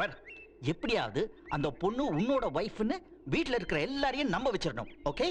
பாரு, எப்படியாவது அந்த பொண்ணு உன்னோட ஒய்ஃப்னு வீட்ல இருக்கிற எல்லாரையும் நம்ப வச்சிடணும் ஓகே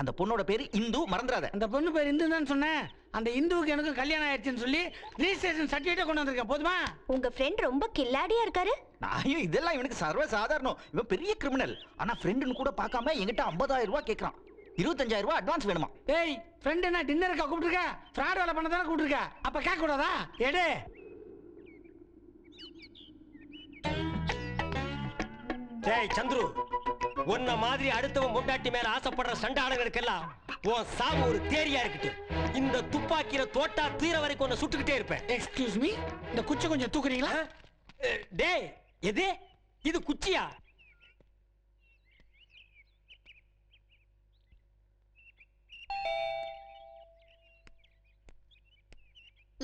அந்த பொண்ணோட பேரு இந்து மறந்துடாத. அந்த பொண்ணு பேர் இந்து தான் சொன்னேன். அந்த இந்துவுக்கு எனக்கு கல்யாணம் ஆயிடுச்சுன்னு சொல்லி ரிஜிஸ்ட்ரேஷன் சர்டிஃபிகேட் கொண்டு வந்திருக்கேன். போதுமா? உங்க ஃப்ரெண்ட் ரொம்ப கில்லாடியா இருக்காரு. ஐயோ இதெல்லாம் இவனுக்கு சர்வ சாதாரணம் இவன் பெரிய கிரிமினல் ஆனா ஃப்ரெண்டுன்னு கூட பார்க்காம என்கிட்ட 50000 ரூபாய் கேக்குறான். இருபத்தஞ்சாயிரம் ரூபாய் அட்வான்ஸ் வேணுமா? ஏய் ஃப்ரெண்ட் என்ன டின்னருக்கா கூப்பிட்டுருக்க ஃப்ராட் வேலை பண்ண தானே கூப்பிட்டுருக்க அப்ப கேட்க கூடாதா எடு. டேய் சந்துரு. உன்ன மாதிரி அடுத்தவன் பொண்டாட்டி மேல ஆசைப்படுற சண்டாளங்களுக்கெல்லாம் உன் சாவு ஒரு தேரியா இருக்கட்டும். இந்த துப்பாக்கியில தோட்டா தீர வரைக்கும் உன்னை சுட்டுக்கிட்டே இருப்பேன். எக்ஸ்கியூஸ் மீ இந்த குச்சி கொஞ்சம் தூக்குறீங்களா? டேய் எது? இது குச்சியா?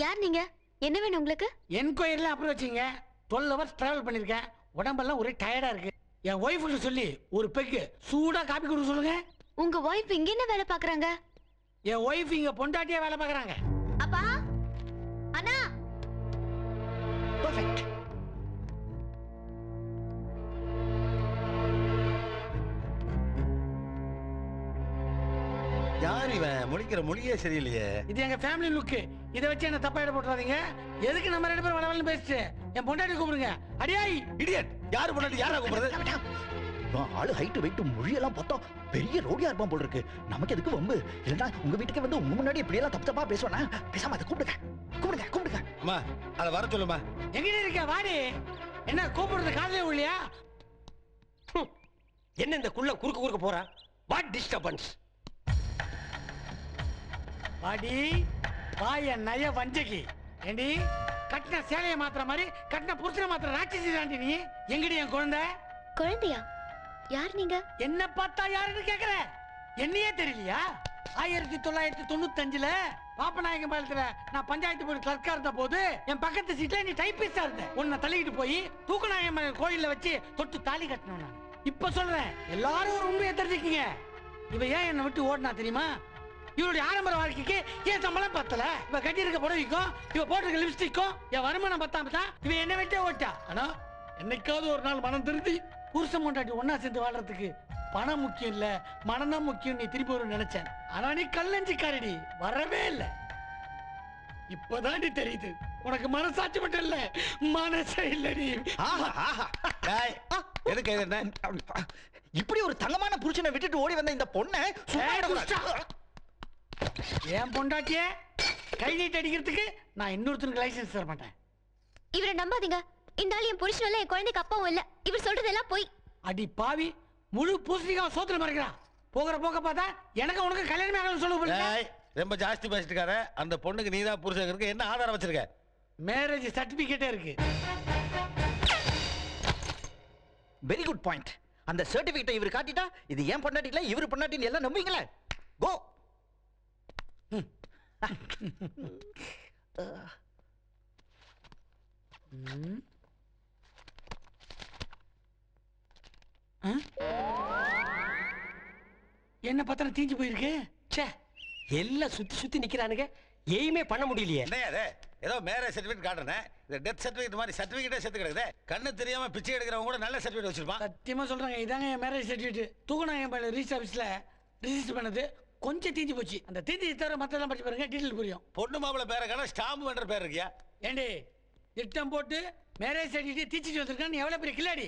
யார் நீங்க? என்ன வேணும் உங்களுக்கு? என்கொயரில அப்புறம் வச்சீங்க டுவெல் ஹவர்ஸ் டிராவல் பண்ணிருக்கேன். உடம்பெல்லாம் ஒரே டயர்டா இருக்கு. என் ஒய்ஃபுக்கு சொல்லி ஒரு பெக்கு சூடா காப்பி கொடுக்க சொல்லுங்க. உங்க ஒய்ஃப் இங்க என்ன வேலை பாக்குறாங்க என் ஒய்ஃப் இங்க பொண்டாட்டியா வேலை பார்க்கறாங்க. அப்பா அண்ணா. பர்ஃபெக்ட் முழிக்கிற மொழியே சரியில்லையே. இது எங்க ஃபேமிலி லுக்கு இதை வச்சு என்ன தப்பா இட போட்டுறாதீங்க? எதுக்கு நம்ம ரெண்டு பேரும் வளவலன்னு பேசிட்டு? என் பொண்டாட்டி கூப்பிடுங்க. அடியாய்! இடியட் யாரு பண்ணாட்டி யாரா கூப்பிடுறது? ஆளு ஹைட் வெயிட் மொழியெல்லாம் பார்த்தா பெரிய ரோடியா இருப்பான் போல இருக்கு நமக்கு எதுக்கு வம்பு? இல்லைன்னா உங்க வீட்டுக்கு வந்து உங்க முன்னாடி இப்படி எல்லாம் தப்பு தப்பா பேசுவானா? பேசாம அதை கூப்பிடுங்க. கூப்பிடுங்க கூப்பிடுங்க. அம்மா அதை வர சொல்லுமா? எங்கடி இருக்க வாடி. என்ன கூப்பிடுறது காதலே இல்லையா. என்ன இந்த குள்ள குறுக்க குறுக்க போறான் வாட் டிஸ்டர்பன்ஸ் வாடி வாய நய வஞ்சகி ஏண்டி கட்டின சேலையை மாத்துற மாதிரி கட்டின புருஷனை மாத்திர ராட்சசி தாண்டி நீ. எங்கடி என் குழந்தை? குழந்தையா? யார் நீங்க? என்ன பார்த்தா யாருன்னு கேக்குற? என்னையே தெரியலையா? ஆயிரத்தி தொள்ளாயிரத்தி தொண்ணூத்தி அஞ்சுல பாப்பநாயகம் பாலத்துல நான் பஞ்சாயத்து போர்டு கிளர்க்கா இருந்த போது என் பக்கத்து சீட்ல நீ டைப்பிஸ்டா இருந்த. உன்னை தள்ளிக்கிட்டு போய் தூக்கநாயகம் கோயில்ல வச்சு தொட்டு தாலி கட்டணும் நான். இப்ப சொல்றேன். எல்லாரும் ஒரு உண்மையை தெரிஞ்சுக்கீங்க. இவ ஏன் என்னை விட்டு ஓடினா தெரியுமா? இவளுடைய ஆடம்பர வாழ்க்கைக்கு ஏன் சம்பளம் பத்தல? இவ கட்டி இருக்க புடவைக்கும் இவ போட்டிருக்க லிப்ஸ்டிக்கும் என் வருமானம் பத்தாம தான் இவ என்ன விட்டே ஓட்டா. ஆனா என்னைக்காவது ஒரு நாள் மனம் திருந்தி புருஷன் பொண்டாட்டி ஒண்ணா சேர்ந்து வாழ்றதுக்கு பணம் முக்கியம் இல்ல மனம் தான் முக்கியம் நீ திருப்பி வரும்னு நினைச்சேன். ஆனா நீ கல்லஞ்சிக்காரடி வரவே இல்ல. இப்பதாண்டி தெரியுது. உனக்கு மனசாட்சி மட்டும் இல்ல மனசே இல்லடி. எதுக்கு இப்படி ஒரு தங்கமான புருஷனை விட்டுட்டு ஓடி வந்த இந்த பொண்ணை என் பொண்டாட்டிய கை நீட்டு அடிக்கிறதுக்கு நான் இன்னொருத்தனுக்கு லைசென்ஸ் தர மாட்டேன். இவரை நம்பாதீங்க. இந்த ஆள் என் புருஷனும் இல்ல என் குழந்தைக்கு அப்பாவும் இல்ல. இவர் சொல்றதெல்லாம் போய். அடி பாவி முழு பூசணிக்காவை சோத்துல மறைக்கிறான் போகிற போக்க பார்த்தா எனக்கு உனக்கு கல்யாணமே ஆகணும்னு சொல்ல ரொம்ப ஜாஸ்தி பேசிட்டு இருக்காரு அந்த பொண்ணுக்கு நீதான் புருஷன் இருக்கு என்ன ஆதாரம் வச்சிருக்க? மேரேஜ் சர்டிபிகேட்டே இருக்கு. வெரி குட் பாயிண்ட் அந்த சர்டிபிகேட்டை இவர் காட்டிட்டா இது ஏன் பொண்டாட்டி இல்ல இவர் பொண்டாட்டின்னு எல்லாம் நம்புவீங்களே கோ? என்ன பத்திரம் தீஞ்சு போயிருக்கு? ச்சே. எல்லாம் சுத்தி சுத்தி நிக்கிறானுங்க. எய்மே பண்ண முடியலையே. என்ன அது ஏதோ மேரேஜ் சர்டிஃபிகேட் காட்டுறேன். இந்த டெத் சர்டிஃபிகேட் மாதிரி சர்டிஃபிகேட்டே செத்து கிடக்குது. கண்ணு தெரியாம பிச்சை எடுக்கிறவங்க கூட நல்ல சர்டிஃபிகேட் வச்சிருப்பான். சத்தியமா சொல்றாங்க இதாங்க என் மேரேஜ் சர்டிஃபிகேட் தூக்கநாயகம் பள்ளி ரிஜிஸ்டர் ஆஃபீஸ்ல ரிஜிஸ்டர் பண்ணது. கொஞ்சம் தீஞ்சு போச்சு. அந்த தீஞ்சு தவிர மற்றெல்லாம் படிச்சு பாருங்க டீட்டெயில் புரியும். பொண்ணு மாப்பிள பேரை காண ஸ்டாம்பு பண்ற பேர் இருக்கியா? ஏண்டி திட்டம் போட்டு மேரேஜ் சர்டிஃபிகேட் தீச்சிட்டு வந்திருக்கான் நீ எவ்வளவு பெரிய கில்லாடி?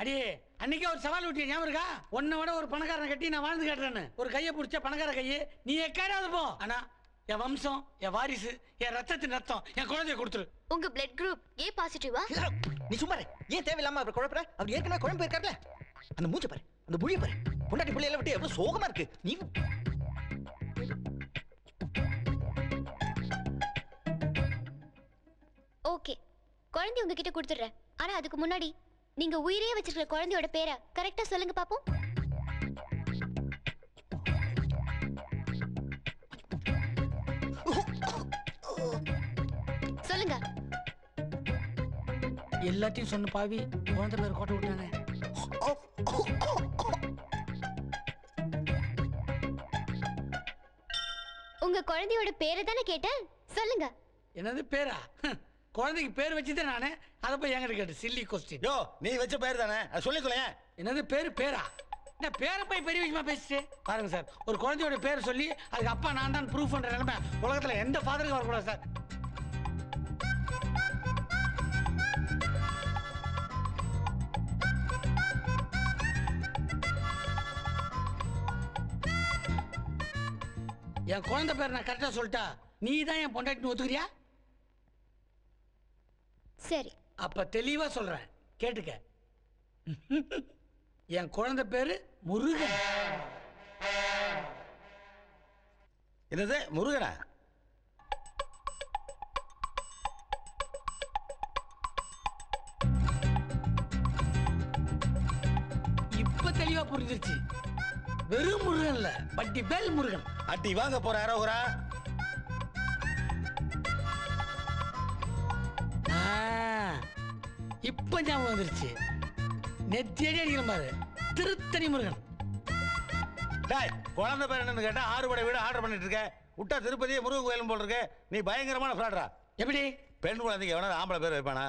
அடி அன்னைக்கே ஒரு சவால் விட்டிய ஞாபகம் இருக்கா? உன்னை விட ஒரு பணக்காரனை கட்டி நான் வாழ்ந்து காட்டுறேன்னு. ஒரு கையை பிடிச்ச பணக்கார கையை நீ எக்காடாவது போ. ஆனா என் வம்சம் என் வாரிசு என் ரத்தத்தின் ரத்தம் என் குழந்தைய கொடுத்துரு. உங்க பிளட் குரூப் ஏ பாசிட்டிவா நீ சும்மா. ஏன் தேவையில்லாம அவர் குழப்பற? அவர் ஏற்கனவே குழம்பு இருக்கார்ல அந்த மூஞ்ச பாரு அந்த புளிய பாரு. பொண்டாட்டி பிள்ளையில விட்டு எவ்வளவு சோகமா இருக்கு. நீ குழந்தை உங்ககிட்ட கொடுத்துடுறேன் ஆனா அதுக்கு முன்னாடி நீங்க உயிரே வச்சிருக்கிற குழந்தையோட பேரை கரெக்டா சொல்லுங்க பாப்போம். சொல்லுங்க. எல்லாத்தையும் சொன்ன பாவி குழந்தை பேர் கோட்டை விட்டானே. உங்க குழந்தையோட பேரை தானே கேட்டேன்? சொல்லுங்க. என்னது பேரா? குழந்தைக்கு பேர் வச்சுதான் நானு அதை போய் என்கிட்ட கேட்டு சில்லி கொஸ்டின் யோ நீ வச்ச பேர் தானே? அது சொல்லி தொலையேன் என்னது பேரு பேரா? என்ன பேரை போய் பெரிய விஷயமா பேசிட்டு பாருங்க சார் ஒரு குழந்தையோட பேர் சொல்லி அதுக்கு அப்பா நான் தான் ப்ரூஃப் பண்ற நிலைமை உலகத்துல எந்த ஃபாதருக்கும் வரக்கூடாது சார். என் குழந்தை பேர் நான் கரெக்டா சொல்லிட்டா நீ தான் என் பொண்டாட்டின்னு ஒத்துக்கிறியா? சரி. அப்ப தெளிவா சொல்றேன். கேட்டுக்க. என் குழந்தை பேரு முருகன். என்னது முருகனா? இப்ப தெளிவா புரிஞ்சிருச்சு. வெறும் முருகன் இல்ல பட்டி பேல் முருகன். அட்டி வாங்க போற அரோகுரா. இப்ப ஞாபகம் வந்துருச்சு. நெத்தியடி அடிக்கிற பாரு திருத்தணி முருகன். டேய் குழந்தை பேர் என்னன்னு கேட்டா ஆறுபடை வீடு ஆர்டர் பண்ணிட்டு இருக்க. விட்டா திருப்பதி முருகன் கோயிலும் போல் இருக்கு நீ பயங்கரமான ஃப்ராட்ரா எப்படி? பெண் குழந்தைக்கு எவனா ஆம்பளை பேர் வைப்பானா?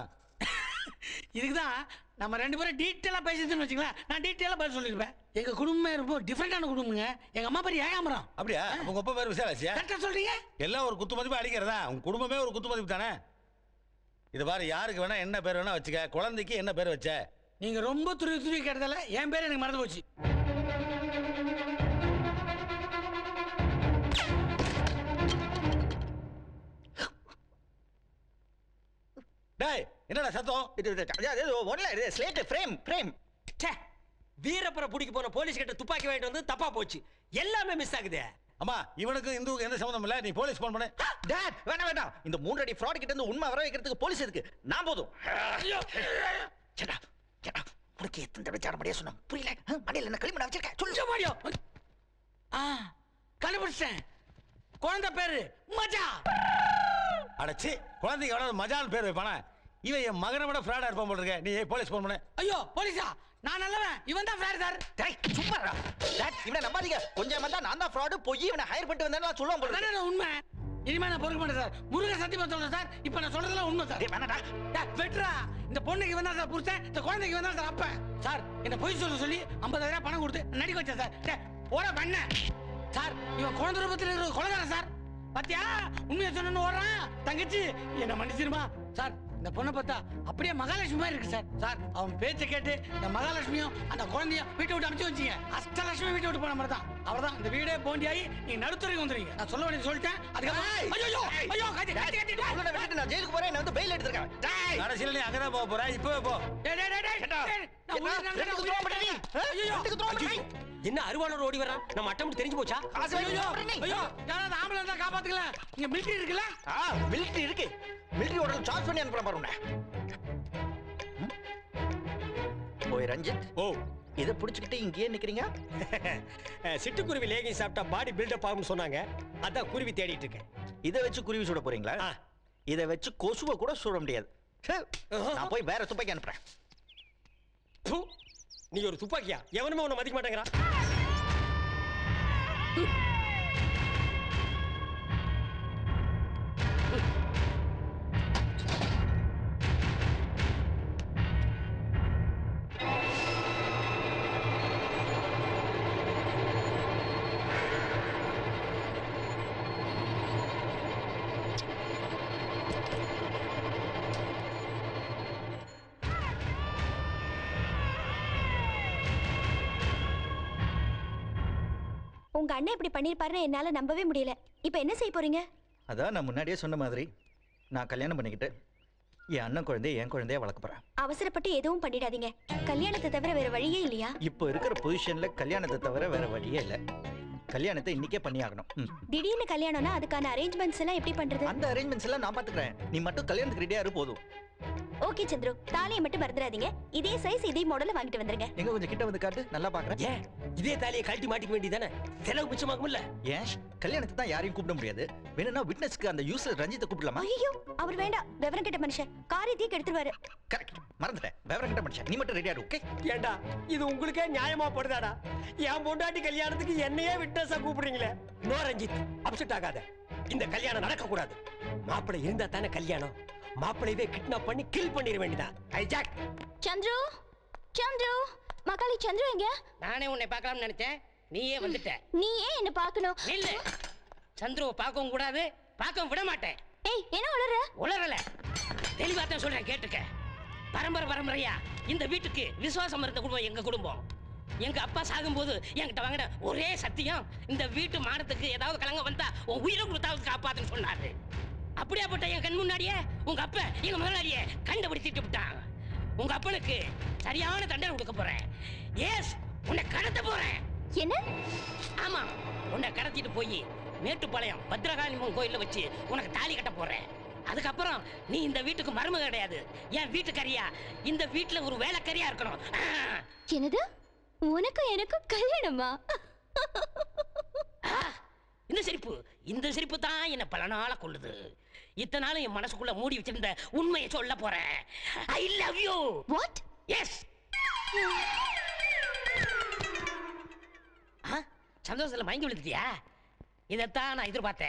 இதுக்கு தான் நம்ம ரெண்டு பேரும் டீட்டெயிலாக பேசிட்டுன்னு வச்சுங்களேன் நான் டீட்டெயிலாக பதில் சொல்லியிருப்பேன். எங்கள் குடும்பமே ரொம்ப டிஃப்ரெண்டான குடும்பங்க. எங்கள் அம்மா பேர் ஏகாமரம் அப்படியா? உங்க அப்பா பேர் விசாலாச்சியா கரெக்டாக சொல்றீங்க? எல்லாம் ஒரு குத்து மதிப்பு அடிக்கிறதா? உங்க குடும்பமே ஒரு குத்து மதிப்பு தானே? இது பாரு யாருக்கு வேணா என்ன பேர் வேணா வச்சுக்க. குழந்தைக்கு என்ன பேர் வச்ச? நீங்கள் ரொம்ப துருவி துருவி கேட்டதால என் பேர் எனக்கு மறந்து போச்சு. டேய் என்னடா சத்தம்? இது ஒன்ல இது ஸ்லேட் ஃப்ரேம் ஃப்ரேம் ச்சே வீரப்பரை பிடிக்க போன போலீஸ் கிட்ட துப்பாக்கி வாங்கிட்டு வந்து தப்பா போச்சு. எல்லாமே மிஸ் ஆகுதே. அம்மா இவனுக்கு இந்துவுக்கு எந்த சம்மந்தம் இல்ல. நீ போலீஸ் போன் பண்ணு. டாட் வேணாம் வேண்டாம் இந்த மூன்று அடி ஃப்ராட் கிட்ட இருந்து உண்மை வர வைக்கிறதுக்கு போலீஸ் இருக்கு. நான் போதும். சேடா சேடா. உனக்கு எத்தனை தடவை சாட முடியாது சொன்னோம். புரியல? மடியில என்ன களிமண் வச்சிருக்க சொல்லு. மாடியோ ஆ கண்டுபிடிச்சேன் குழந்தை பேரு மஜா. அடச்சி குழந்தைக்கு எவனாவது மஜால் பேர் வைப்பானா? இவன் என் மகனை விட ஃப்ராடா இருப்பான் போல இருக்க. நீ போலீஸ் போன் பண்ணு. ஐயோ போலீஸா? நான் நல்லவன். இவன் தான் ஃப்ராட் சார். சும்மா இவனை நம்பாதீங்க. கொஞ்சம் வந்தா நான் தான் ஃப்ராடு போய் இவனை ஹையர் பண்ணிட்டு வந்தேன்னு நான் சொல்லுவான் போல உண்மை. இனிமே நான் பொறுக்க மாட்டேன் சார். முருகன் சத்தியமா சொல்றேன் சார். இப்போ நான் சொல்றதெல்லாம் உண்மை சார். வேணாடா வெட்றா இந்த பொண்ணுக்கு தான் சார் புருஷன். இந்த குழந்தைக்கு தான் சார் அப்ப. சார் என்ன பொய் சொல்ல சொல்லி 50000 பணம் கொடுத்து நடிக்க வச்சேன் சார். போடா பண்ண சார் இவன் குழந்தை ரூபத்தில் இருக்கிற கொலகாரன் சார். பாத்தியா? உண்மையை சொன்னு ஓடுறான். தங்கச்சி என்ன மன்னிச்சிருமா? சார் இந்த பொண்ணை பார்த்தா அப்படியே மகாலட்சுமி மாதிரி இருக்கு சார். சார் அவன் பேச்சை கேட்டு இந்த மகாலட்சுமியும் அந்த குழந்தையும் வீட்டை விட்டு அனுப்பிச்சு வச்சுங்க. அஷ்டலட்சுமி வீட்டை விட்டு போன மாதிரி தான். அவர்தான் இந்த வீடே போண்டியாகி நீங்க நடுத்துறைக்கு வந்துருங்க நான் சொல்ல வேண்டியது சொல்லிட்டேன். அதுக்கப்புறம் ஐயோ ஐயோ கட்டி கட்டி கட்டி உங்களை விட்டுட்டு நான் ஜெயிலுக்கு போறேன் என்ன வந்து பெயில் எடுத்திருக்கேன். டேய்! கடைசியில் நீ அங்கதான் போக போற? இப்பவே போ. டேய், டேய், டேய், நான் என்ன? உயிரை நம்பி ரெண்டுக்கு உயிரை துரோகம் பண்ணி நீ? ஆ? ஐயோ, ரெண்டுக்கு துரோகம் பண்ணி? என்ன அருவாளோட ஓடி வரான் நம்ம அட்டம் தெரிஞ்சு போச்சா? காசு ஐயோ, நீ. ஐயோ, யாராவது ஆம்பளை இருந்தா காப்பாத்துக்கல இங்க மிலிட்டரி இருக்குல்ல? ஆ மிலிட்டரி இருக்கு. மிலிட்டரி உடனே சார்ஜ் பண்ணி அனுப்புறேன் பாரு உன்னை. ம்? ஓய் ரஞ்சித். ஓ. இதை பிடிச்சிக்கிட்டு இங்கேயே நிக்கிறீங்க? அஹ், சிட்டுக்குருவி லேகி சாப்பிட்டா பாடி பில்டப் ஆகும்னு சொன்னாங்க. அதான் குருவி தேடிட்டு இருக்கேன். இதை வச்சு குருவி சுட போறீங்களா. இதை வச்சு கொசுவை கூட சுட முடியாது. நான் போய் வேற துப்பாக்கி அனுப்புறேன். ப்பு, நீ ஒரு துப்பாக்கியா? எவனுமே உன்னை மதிக்க மாட்டேங்கிறான். உங்க அண்ணன் இப்படி பண்ணிருப்பாருன்னு என்னால நம்பவே முடியல. இப்போ என்ன செய்ய போறீங்க? அதான் நான் முன்னாடியே சொன்ன மாதிரி. நான் கல்யாணம் பண்ணிக்கிட்டு என் அண்ணன் குழந்தைய என் குழந்தைய வளர்க்க போறேன். அவசரப்பட்டு எதுவும் பண்ணிடாதீங்க. கல்யாணத்தை தவிர வேற வழியே இல்லையா? இப்போ இருக்கிற பொசிஷன்ல கல்யாணத்தை தவிர வேற வழியே இல்லை. கல்யாணத்தை இன்னைக்கே பண்ணியாகணும். திடீர்னு கல்யாணம்னா அதுக்கான அரேஞ்ச்மெண்ட்ஸ் எல்லாம் எப்படி பண்றது? அந்த அரேஞ்ச்மெண்ட்ஸ் எல்லாம் நான் பாத்துக்கிறேன். நீ மட்டும் கல்யாணத்துக்கு ரெடியா இரு போதும். ஓகே சந்துரு தாலியை மட்டும் மறந்துடாதீங்க. இதே சைஸ் இதே மாடல்ல வாங்கிட்டு வந்துருங்க. எங்க கொஞ்சம் கிட்ட வந்து காட்டு நல்லா பாக்குறேன். ஏன்? இதே தாலியை கழட்டி மாட்டிக்க வேண்டியதானே செலவு மிச்சமாகும்ல ஏன்? கல்யாணத்துக்கு தான் யாரையும் கூப்பிட முடியாது. வேணும்னா விட்னஸ்க்கு அந்த யூஸ்ல ரஞ்சித்தை கூப்பிடலாமா? ஐயோ அவர் வேண்டாம். விவரம் கெட்ட மனுஷன். காரியத்தையே கெடுத்துருவாரு கரெக்ட் மறந்துட்டேன். விவரம் கிட்ட மனுஷன். நீ மட்டும் ரெடியா இரு ஓகே ஏண்டா இது உங்களுக்கே நியாயமா படுதாடா? என் பொண்டாட்டி கல்யாணத்துக்கு என்னையே விட்டஸா கூப்பிடுறீங்களே? நோ ரஞ்சித் அப்செட் ஆகாத. இந்த கல்யாணம் நடக்க கூடாது மாப்பிள்ளை இருந்தா தானே கல்யாணம். மாப்பிளையவே கிட்னாப் பண்ணி கில் பண்ணிட வேண்டியதான் ஹைஜாக் சந்துரு சந்துரு மக்காளி சந்துரு எங்க? நானே உன்னை பார்க்கலாம்னு நினைச்சேன். நீயே வந்துட்ட. நீ ஏன் என்ன பார்க்கணும். இல்ல சந்துருவை பார்க்கவும் கூடாது பார்க்கவும் விட மாட்டேன். ஏய் என்ன உளற உளறல. தெளிவா தான் சொல்றேன் கேட்டுக்க. பரம்பரை பரம்பரையா? இந்த வீட்டுக்கு விசுவாசம் இருந்த குடும்பம் எங்க குடும்பம்? எங்க அப்பா சாகும்போது என்கிட்ட வாங்கின ஒரே சத்தியம் இந்த வீட்டு மானத்துக்கு ஏதாவது கலங்க வந்தா உன் உயிரை கொடுத்தாவது காப்பாத்துன்னு சொன்னாரு. அப்படியாப்பட்ட என் கண் முன்னாடியே? உங்க அப்பா எங்க முதலாளியே கண்டுபிடிச்சிட்டு விட்டான் உங்க அப்பனுக்கு சரியான தண்டனை கொடுக்க போறேன். எஸ் உன்னை கடத்த போறேன். என்ன? ஆமா உன்னை கடத்திட்டு போய் மேட்டுப்பாளையம் பத்ரகாளியம்மன் கோயில்ல வச்சு உனக்கு தாலி கட்ட போறேன். அதுக்கப்புறம் நீ இந்த வீட்டுக்கு மருமக கிடையாது. என் வீட்டுக்கரியா? இந்த வீட்டுல ஒரு வேலைக்கரியா இருக்கணும். என்னது? உனக்கும் எனக்கும் கல்யாணமா? இந்த சிரிப்பு இந்த சிரிப்பு தான் என்ன பல நாளா கொள்ளுது இத்தனை நாள் என் மனசுக்குள்ள மூடி வச்சிருந்த உண்மையை சொல்ல போறேன். I love you what yes சந்தோஷத்துல மயங்கி விழுந்துட்டியா? இதைத்தான் நான் எதிர்பார்த்தேன்.